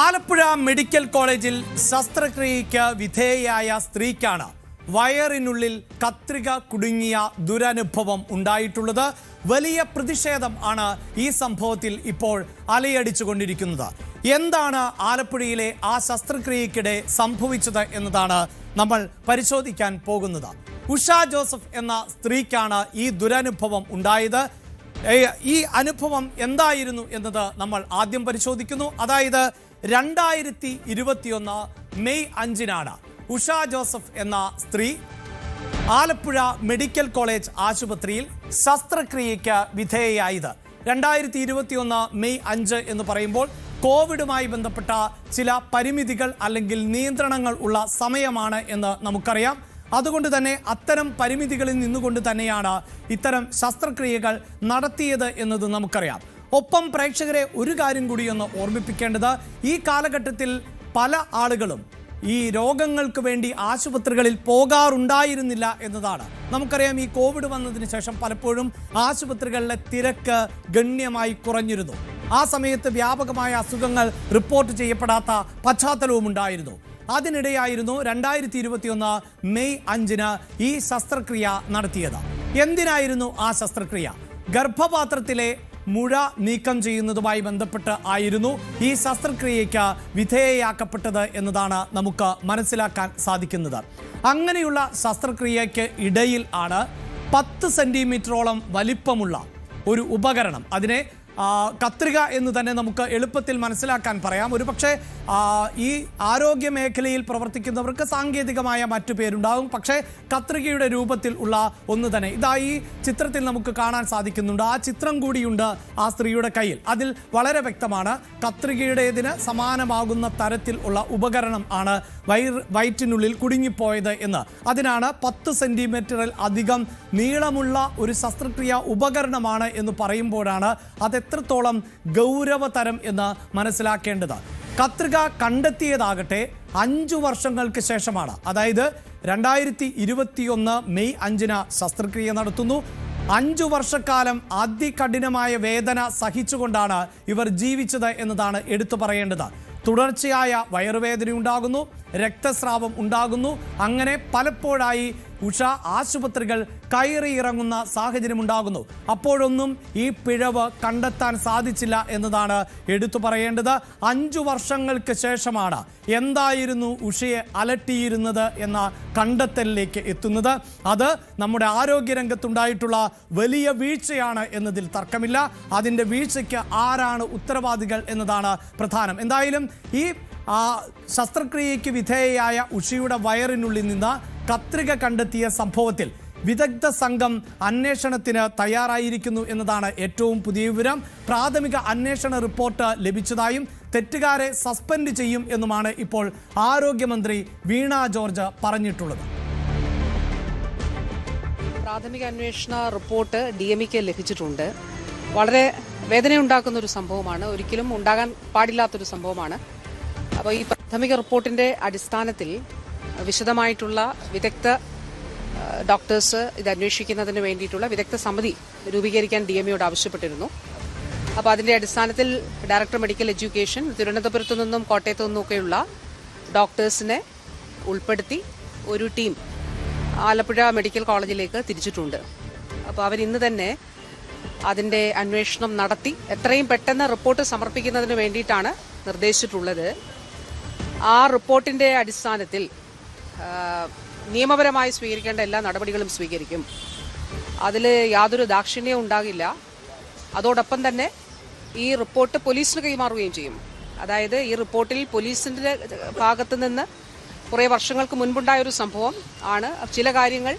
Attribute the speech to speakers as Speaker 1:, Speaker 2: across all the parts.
Speaker 1: Alappuzha medical കോളേജിൽ ശസ്ത്രക്രിയയ്ക്ക് വിധേയയായ സ്ത്രീക്കാണ് വയറിനുള്ളിൽ കത്രിക കുടുങ്ങിയ ദുരനുഭവം ഉണ്ടായിട്ടുള്ളത് വലിയ പ്രതിഷേധം ആണ് ഈ സംഭവത്തിൽ ഇപ്പോൾ അലയടിച്ചുകൊണ്ടിരിക്കുന്നത് എന്താണ് ആലപ്പുഴയിലെ ആ ശസ്ത്രക്രിയയ്ക്കിടെ സംഭവിച്ചത് എന്നതാണ് നമ്മൾ പരിശോധിക്കാൻ പോകുന്നത് ഉഷ ജോസഫ് എന്ന സ്ത്രീക്കാണ് ഈ ദുരനുഭവം ഉണ്ടായത് ഈ അനുഭവം എന്തായിരുന്നു എന്നത് നമ്മൾ ആദ്യം പരിശോധിക്കുന്നു അതായത് രണ്ടായിരത്തി ഇരുപത്തിയൊന്ന് മെയ് അഞ്ചിനാണ് ഉഷ ജോസഫ് എന്ന സ്ത്രീ ആലപ്പുഴ മെഡിക്കൽ കോളേജ് ആശുപത്രിയിൽ ശസ്ത്രക്രിയയ്ക്ക് വിധേയയായത് രണ്ടായിരത്തി ഇരുപത്തിയൊന്ന് മെയ് അഞ്ച് എന്ന് പറയുമ്പോൾ കോവിഡുമായി ബന്ധപ്പെട്ട ചില പരിമിതികൾ അല്ലെങ്കിൽ നിയന്ത്രണങ്ങൾ ഉള്ള സമയമാണ് എന്ന് നമുക്കറിയാം അതുകൊണ്ട് തന്നെ അത്തരം പരിമിതികളിൽ നിന്നുകൊണ്ട് തന്നെയാണ് ഇത്തരം ശസ്ത്രക്രിയകൾ നടത്തിയത് എന്നത് നമുക്കറിയാം ഒപ്പം പ്രേക്ഷകരെ ഒരു കാര്യം കൂടിയൊന്ന് ഓർമ്മിപ്പിക്കേണ്ടത് ഈ കാലഘട്ടത്തിൽ പല ആളുകളും ഈ രോഗങ്ങൾക്ക് വേണ്ടി ആശുപത്രികളിൽ പോകാറുണ്ടായിരുന്നില്ല എന്നതാണ് നമുക്കറിയാം ഈ കോവിഡ് വന്നതിന് ശേഷം പലപ്പോഴും ആശുപത്രികളിലെ തിരക്ക് ഗണ്യമായി കുറഞ്ഞിരുന്നു ആ സമയത്ത് വ്യാപകമായ അസുഖങ്ങൾ റിപ്പോർട്ട് ചെയ്യപ്പെടാത്ത പശ്ചാത്തലവും ഉണ്ടായിരുന്നു അതിനിടെയായിരുന്നു രണ്ടായിരത്തി ഇരുപത്തിയൊന്ന് മെയ് അഞ്ചിന് ഈ ശസ്ത്രക്രിയ നടത്തിയത് എന്തിനായിരുന്നു ആ ശസ്ത്രക്രിയ ഗർഭപാത്രത്തിലെ മുഴ നീക്കം ചെയ്യുന്നതുമായി ബന്ധപ്പെട്ട് ആയിരുന്നു ഈ ശസ്ത്രക്രിയയ്ക്ക് വിധേയയാക്കപ്പെട്ടത് എന്നതാണ് നമുക്ക് മനസ്സിലാക്കാൻ സാധിക്കുന്നത് അങ്ങനെയുള്ള ശസ്ത്രക്രിയയ്ക്ക് ഇടയിൽ ആണ് പത്ത് സെൻറ്റിമീറ്ററോളം വലിപ്പമുള്ള ഒരു ഉപകരണം അതിനെ കത്രിക എന്ന് തന്നെ നമുക്ക് എളുപ്പത്തിൽ മനസ്സിലാക്കാൻ പറയാം ഒരുപക്ഷെ ഈ ആരോഗ്യ മേഖലയിൽ പ്രവർത്തിക്കുന്നവർക്ക് സാങ്കേതികമായ മറ്റു പേരുണ്ടാകും പക്ഷേ കത്രികയുടെ രൂപത്തിൽ ഉള്ള ഒന്ന് തന്നെ ഇതാ ഈ ചിത്രത്തിൽ നമുക്ക് കാണാൻ സാധിക്കുന്നുണ്ട് ആ ചിത്രം കൂടിയുണ്ട് ആ സ്ത്രീയുടെ കയ്യിൽ അതിൽ വളരെ വ്യക്തമാണ് കത്രികയുടേതിന് സമാനമാകുന്ന തരത്തിൽ ഉള്ള ഉപകരണം ആണ് വയർ വയറ്റിനുള്ളിൽ കുടുങ്ങിപ്പോയത് എന്ന് അതിനാണ് പത്ത് സെൻറ്റിമീറ്ററിൽ അധികം നീളമുള്ള ഒരു ശസ്ത്രക്രിയ ഉപകരണമാണ് എന്ന് പറയുമ്പോഴാണ് അത് എത്രത്തോളം ഗൗരവതരം എന്ന് മനസ്സിലാക്കേണ്ടത് കത്രിക കണ്ടെത്തിയതാകട്ടെ അഞ്ചു വർഷങ്ങൾക്ക് ശേഷമാണ് അതായത് രണ്ടായിരത്തി ഇരുപത്തിയൊന്ന് മെയ് അഞ്ചിന് ശസ്ത്രക്രിയ നടത്തുന്നു അഞ്ചു വർഷക്കാലം അതികഠിനമായ വേദന സഹിച്ചുകൊണ്ടാണ് ഇവർ ജീവിച്ചത് എന്നതാണ് എടുത്തു പറയേണ്ടത് തുടർച്ചയായ വയറുവേദന ഉണ്ടാകുന്നു രക്തസ്രാവം ഉണ്ടാകുന്നു അങ്ങനെ പലപ്പോഴായി ഉഷ ആശുപത്രികൾ കയറിയിറങ്ങുന്ന സാഹചര്യമുണ്ടാകുന്നു അപ്പോഴൊന്നും ഈ പിഴവ് കണ്ടെത്താൻ സാധിച്ചില്ല എന്നതാണ് എടുത്തു പറയേണ്ടത് അഞ്ചു വർഷങ്ങൾക്ക് ശേഷമാണ് എന്തായിരുന്നു ഉഷയെ അലട്ടിയിരുന്നത് എന്ന കണ്ടെത്തലിലേക്ക് എത്തുന്നത് അത് നമ്മുടെ ആരോഗ്യരംഗത്തുണ്ടായിട്ടുള്ള വലിയ വീഴ്ചയാണ് എന്നതിൽ തർക്കമില്ല അതിൻ്റെ വീഴ്ചയ്ക്ക് ആരാണ് ഉത്തരവാദികൾ എന്നതാണ് പ്രധാനം എന്തായാലും ഈ ആ ശസ്ത്രക്രിയയ്ക്ക് വിധേയയായ ഉഷിയുടെ വയറിനുള്ളിൽ നിന്ന് കത്രിക കണ്ടെത്തിയ സംഭവത്തിൽ വിദഗ്ധ സംഘം അന്വേഷണത്തിന് തയ്യാറായിരിക്കുന്നു എന്നതാണ് ഏറ്റവും പുതിയ വിവരം പ്രാഥമിക അന്വേഷണ റിപ്പോർട്ട് ലഭിച്ചതായും തെറ്റുകാരെ സസ്പെൻഡ് ചെയ്യും എന്നുമാണ് ഇപ്പോൾ ആരോഗ്യമന്ത്രി വീണ ജോർജ് പറഞ്ഞിട്ടുള്ളത്
Speaker 2: പ്രാഥമിക അന്വേഷണ റിപ്പോർട്ട് ഡി എം ഇക്ക് ലഭിച്ചിട്ടുണ്ട് വളരെ വേദനയുണ്ടാക്കുന്ന ഒരു സംഭവമാണ് ഒരിക്കലും ഉണ്ടാകാൻ പാടില്ലാത്തൊരു സംഭവമാണ് അപ്പോൾ ഈ പ്രാഥമിക റിപ്പോർട്ടിന്റെ അടിസ്ഥാനത്തിൽ വിശദമായിട്ടുള്ള വിദഗ്ധ ഡോക്ടേഴ്സ് ഇത് അന്വേഷിക്കുന്നതിന് വേണ്ടിയിട്ടുള്ള വിദഗ്ധ സമിതി രൂപീകരിക്കാൻ ഡി എം ആവശ്യപ്പെട്ടിരുന്നു അപ്പോൾ അതിന്റെ അടിസ്ഥാനത്തിൽ ഡയറക്ടർ മെഡിക്കൽ എഡ്യൂക്കേഷൻ തിരുവനന്തപുരത്തു നിന്നും കോട്ടയത്തു നിന്നുമൊക്കെയുള്ള ഡോക്ടേഴ്സിനെ ഉൾപ്പെടുത്തി ഒരു ടീം ആലപ്പുഴ മെഡിക്കൽ കോളേജിലേക്ക് തിരിച്ചിട്ടുണ്ട് അപ്പോൾ അവരിന്ന് തന്നെ അതിന്റെ അന്വേഷണം നടത്തി എത്രയും പെട്ടെന്ന് റിപ്പോർട്ട് സമർപ്പിക്കുന്നതിന് വേണ്ടിയിട്ടാണ് നിർദ്ദേശിച്ചിട്ടുള്ളത് ആ റിപ്പോർട്ടിന്റെ അടിസ്ഥാനത്തിൽ നിയമപരമായി സ്വീകരിക്കേണ്ട എല്ലാ നടപടികളും സ്വീകരിക്കും അതിൽ യാതൊരു ദാക്ഷിണ്യവും ഉണ്ടാകില്ല അതോടൊപ്പം തന്നെ ഈ റിപ്പോർട്ട് പോലീസിന് കൈമാറുകയും ചെയ്യും അതായത് ഈ റിപ്പോർട്ടിൽ പോലീസിന്റെ ഭാഗത്ത് നിന്ന് കുറേ വർഷങ്ങൾക്ക് മുൻപുണ്ടായ ഒരു സംഭവം ആണ് ചില കാര്യങ്ങൾ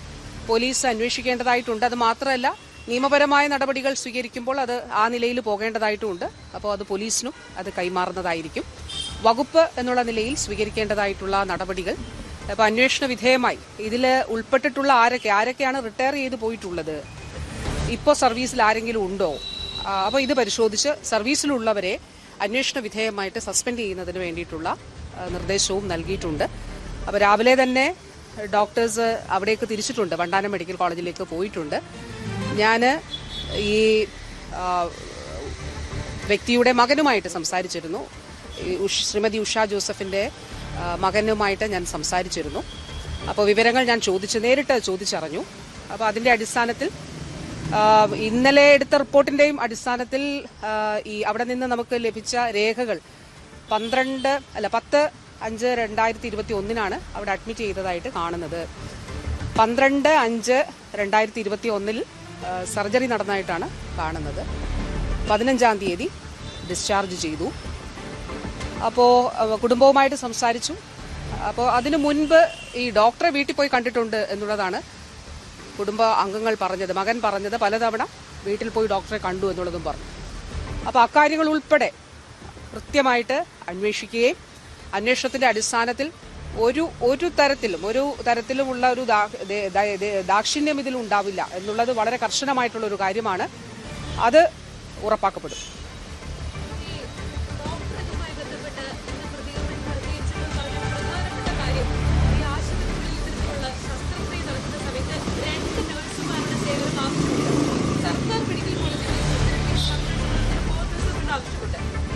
Speaker 2: പോലീസ് അന്വേഷിക്കേണ്ടതായിട്ടുണ്ട് അത് മാത്രമല്ല നിയമപരമായ നടപടികൾ സ്വീകരിക്കുമ്പോൾ അത് ആ നിലയിൽ പോകേണ്ടതായിട്ടുമുണ്ട് അപ്പോൾ അത് പോലീസിനും അത് കൈമാറുന്നതായിരിക്കും വകുപ്പ് എന്നുള്ള നിലയിൽ സ്വീകരിക്കേണ്ടതായിട്ടുള്ള നടപടികൾ അപ്പോൾ അന്വേഷണ വിധേയമായി ഇതിൽ ഉൾപ്പെട്ടിട്ടുള്ള ആരൊക്കെ ആരൊക്കെയാണ് റിട്ടയർ ചെയ്ത് പോയിട്ടുള്ളത് ഇപ്പോൾ സർവീസിൽ ആരെങ്കിലും ഉണ്ടോ അപ്പോൾ ഇത് പരിശോധിച്ച് സർവീസിലുള്ളവരെ അന്വേഷണ വിധേയമായിട്ട് സസ്പെൻഡ് ചെയ്യുന്നതിന് വേണ്ടിയിട്ടുള്ള നിർദ്ദേശവും നൽകിയിട്ടുണ്ട് അപ്പോൾ രാവിലെ തന്നെ ഡോക്ടേഴ്സ് അവിടേക്ക് തിരിച്ചിട്ടുണ്ട് വണ്ടാനം മെഡിക്കൽ കോളേജിലേക്ക് പോയിട്ടുണ്ട് ഞാൻ ഈ വ്യക്തിയുടെ മകനുമായിട്ട് സംസാരിച്ചിരുന്നു ശ്രീമതി ഉഷ ജോസഫിന്റെ മകനുമായിട്ട് ഞാൻ സംസാരിച്ചിരുന്നു അപ്പോൾ വിവരങ്ങൾ ഞാൻ ചോദിച്ച് നേരിട്ട് ചോദിച്ചറിഞ്ഞു അപ്പോൾ അതിന്റെ അടിസ്ഥാനത്തിൽ ഇന്നലെ എടുത്ത റിപ്പോർട്ടിന്റെയും അടിസ്ഥാനത്തിൽ ഈ അവിടെ നിന്ന് നമുക്ക് ലഭിച്ച രേഖകൾ പന്ത്രണ്ട് അല്ല പത്ത് അഞ്ച് രണ്ടായിരത്തി ഇരുപത്തി ഒന്നിനാണ് അവിടെ അഡ്മിറ്റ് ചെയ്തതായിട്ട് കാണുന്നത് പന്ത്രണ്ട് അഞ്ച് രണ്ടായിരത്തി ഇരുപത്തി ഒന്നിൽ സർജറി നടന്നതായിട്ടാണ് കാണുന്നത് പതിനഞ്ചാം തീയതി ഡിസ്ചാർജ് ചെയ്തു അപ്പോൾ കുടുംബവുമായിട്ട് സംസാരിച്ചു അപ്പോൾ അതിനു മുൻപ് ഈ ഡോക്ടറെ വീട്ടിൽ പോയി കണ്ടിട്ടുണ്ട് എന്നുള്ളതാണ് കുടുംബ അംഗങ്ങൾ പറഞ്ഞത് മകൻ പറഞ്ഞത് പലതവണ വീട്ടിൽ പോയി ഡോക്ടറെ കണ്ടു എന്നുള്ളതും പറഞ്ഞു അപ്പോൾ അക്കാര്യങ്ങൾ ഉൾപ്പെടെ കൃത്യമായിട്ട് അന്വേഷിക്കുകയും അന്വേഷണത്തിന്റെ അടിസ്ഥാനത്തിൽ ഒരു ഒരു തരത്തിലും ഒരു തരത്തിലുമുള്ള ഒരു ദാക്ഷിണ്യം ഇതിൽ ഉണ്ടാവില്ല എന്നുള്ളത് വളരെ കർശനമായിട്ടുള്ള ഒരു കാര്യമാണ് അത് ഉറപ്പാക്കപ്പെടും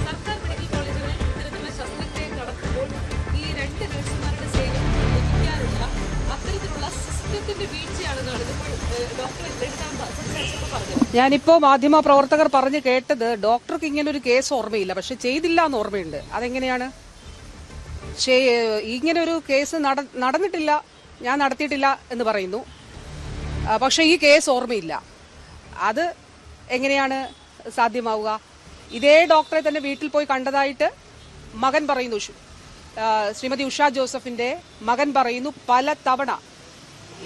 Speaker 2: സർക്കാർ ഈ രണ്ട് സിസ്റ്റത്തിന്റെ ഡോക്ടർ പറഞ്ഞത് ഞാനിപ്പോ മാധ്യമ പ്രവർത്തകർ പറഞ്ഞു കേട്ടത് ഡോക്ടർക്ക് ഇങ്ങനെ ഒരു കേസ് ഓർമ്മയില്ല പക്ഷെ ചെയ്തില്ല എന്ന് ഓർമ്മയുണ്ട് അതെങ്ങനെയാണ് ഇങ്ങനെ ഒരു കേസ് നടന്നിട്ടില്ല ഞാൻ നടത്തിയിട്ടില്ല എന്ന് പറയുന്നു പക്ഷേ ഈ കേസ് ഓർമ്മയില്ല അത് എങ്ങനെയാണ് സാധ്യമാവുക ഇതേ ഡോക്ടറെ തന്നെ വീട്ടിൽ പോയി കണ്ടതായിട്ട് മകൻ പറയുന്നു ശ്രീമതി ഉഷ ജോസഫിന്റെ മകൻ പറയുന്നു പല തവണ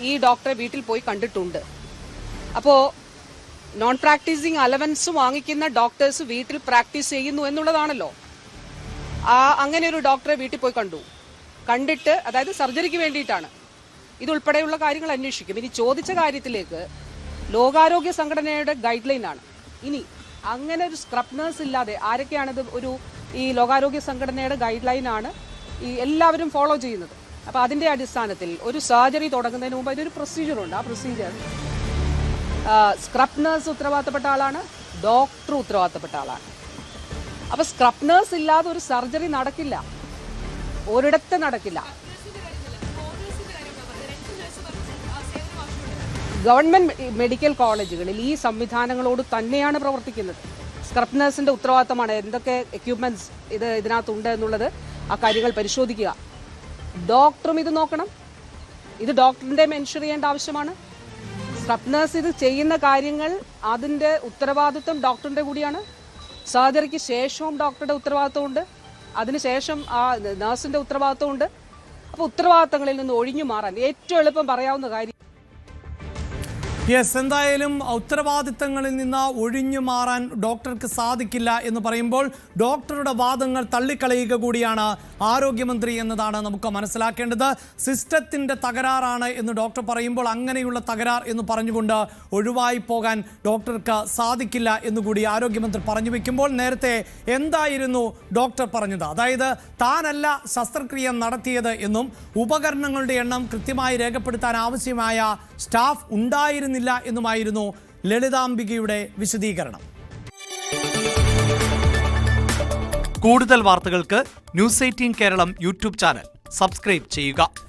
Speaker 2: ഈ ഡോക്ടറെ വീട്ടിൽ പോയി കണ്ടിട്ടുണ്ട് അപ്പോ നോൺ പ്രാക്ടീസിങ് അലവൻസ് വാങ്ങിക്കുന്ന ഡോക്ടേഴ്സ് വീട്ടിൽ പ്രാക്ടീസ് ചെയ്യുന്നു എന്നുള്ളതാണല്ലോ ആ അങ്ങനെ ഒരു ഡോക്ടറെ വീട്ടിൽ പോയി കണ്ടു കണ്ടിട്ട് അതായത് സർജറിക്ക് വേണ്ടിയിട്ടാണ് ഇതുൾപ്പെടെയുള്ള കാര്യങ്ങൾ അന്വേഷിക്കും ഇനി ചോദിച്ച കാര്യത്തിലേക്ക് ലോകാരോഗ്യ സംഘടനയുടെ ഗൈഡ് ആണ് ഇനി അങ്ങനെ ഒരു സ്ക്രബ് നേഴ്സ് ഇല്ലാതെ ആരൊക്കെയാണിത് ഒരു ഈ ലോകാരോഗ്യ സംഘടനയുടെ ഗൈഡ് ലൈനാണ് ഈ എല്ലാവരും ഫോളോ ചെയ്യുന്നത് അപ്പോൾ അതിൻ്റെ അടിസ്ഥാനത്തിൽ ഒരു സർജറി തുടങ്ങുന്നതിന് മുമ്പ് അതിനൊരു പ്രൊസീജിയറുണ്ട് ആ പ്രൊസീജിയർ സ്ക്രബ് നേഴ്സ് ഉത്തരവാദിത്തപ്പെട്ട ആളാണ് ഡോക്ടർ ഉത്തരവാദിത്തപ്പെട്ട ആളാണ് അപ്പോൾ സ്ക്രബ് നേഴ്സ് ഇല്ലാതെ ഒരു സർജറി നടക്കില്ല ഒരിടത്ത് നടക്കില്ല ഗവൺമെന്റ് മെഡിക്കൽ കോളേജുകളിൽ ഈ സംവിധാനങ്ങളോട് തന്നെയാണ് പ്രവർത്തിക്കുന്നത് സ്ക്രബ് നഴ്സിന്റെ ഉത്തരവാദിത്തമാണ് എന്തൊക്കെ എക്യുപ്മെന്റ്സ് ഇത് ഇതിനകത്തുണ്ട് എന്നുള്ളത് ആ കാര്യങ്ങൾ പരിശോധിക്കുക ഡോക്ടറും ഇത് നോക്കണം ഇത് ഡോക്ടറിന്റെ മെൻഷൻ ചെയ്യേണ്ട ആവശ്യമാണ് സ്ക്രബ് നഴ്സ് ഇത് ചെയ്യുന്ന കാര്യങ്ങൾ അതിന്റെ ഉത്തരവാദിത്വം ഡോക്ടറിന്റെ കൂടിയാണ് സർജറിക്ക് ശേഷവും ഡോക്ടറുടെ ഉത്തരവാദിത്വമുണ്ട് അതിനുശേഷം ആ നഴ്സിന്റെ ഉത്തരവാദിത്വമുണ്ട് അപ്പോൾ ഉത്തരവാദിത്തങ്ങളിൽ നിന്ന് ഒഴിഞ്ഞു മാറാൻ ഏറ്റവും എളുപ്പം പറയാവുന്ന കാര്യം
Speaker 1: യെസ് എന്തായാലും ഉത്തരവാദിത്തങ്ങളിൽ നിന്ന് ഒഴിഞ്ഞു മാറാൻ ഡോക്ടർക്ക് സാധിക്കില്ല എന്ന് പറയുമ്പോൾ ഡോക്ടറുടെ വാദങ്ങൾ തള്ളിക്കളയുക കൂടിയാണ് ആരോഗ്യമന്ത്രി എന്നതാണ് നമുക്ക് മനസ്സിലാക്കേണ്ടത് സിസ്റ്റത്തിൻ്റെ തകരാറാണ് എന്ന് ഡോക്ടർ പറയുമ്പോൾ അങ്ങനെയുള്ള തകരാർ എന്ന് പറഞ്ഞുകൊണ്ട് ഒഴിവായി പോകാൻ ഡോക്ടർക്ക് സാധിക്കില്ല എന്നുകൂടി ആരോഗ്യമന്ത്രി പറഞ്ഞു വയ്ക്കുമ്പോൾ നേരത്തെ എന്തായിരുന്നു ഡോക്ടർ പറഞ്ഞത് അതായത് താനല്ല ശസ്ത്രക്രിയ നടത്തിയത് എന്നും ഉപകരണങ്ങളുടെ എണ്ണം കൃത്യമായി രേഖപ്പെടുത്താൻ ആവശ്യമായ സ്റ്റാഫ് ഉണ്ടായിരുന്നില്ല എന്നുമായിരുന്നു ലളിതാംബികയുടെ വിശദീകരണം കൂടുതൽ വാർത്തകൾക്ക് news eighteen Keralam YouTube channel subscribe ചെയ്യുക